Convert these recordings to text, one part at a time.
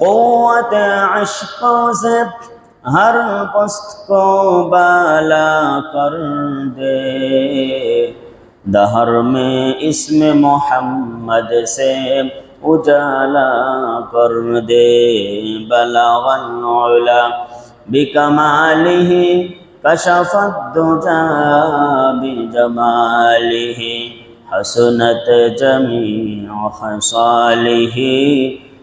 قوت عشق سے ہر پست کو بالا کر دے۔ دہر میں اسم محمد سے اجالا کر دے۔ بلغ العلا بکمالہ کشف الدجا بجمالہ حسنت جميع خصاله۔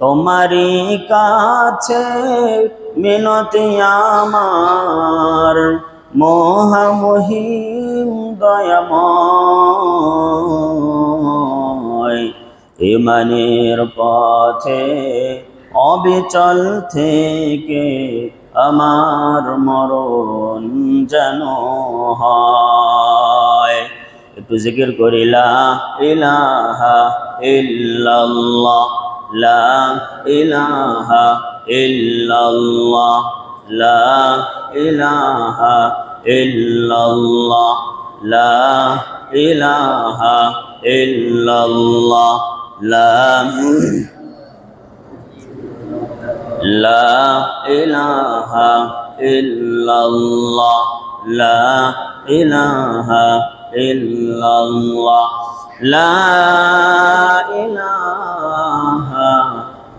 তোমারই কাছে মিনতি আমার, মোহমহিম দয়াময়। ইমানের পথে অবিচল থেকে আমার মরণ যেন হয়। একটু জিকির করিলা, ইলাহা ইল্লাল্লাহ। لا إله إلا الله لا إله إلا الله لا إله إلا الله لا لا إله إلا الله لا إله إلا الله لا إله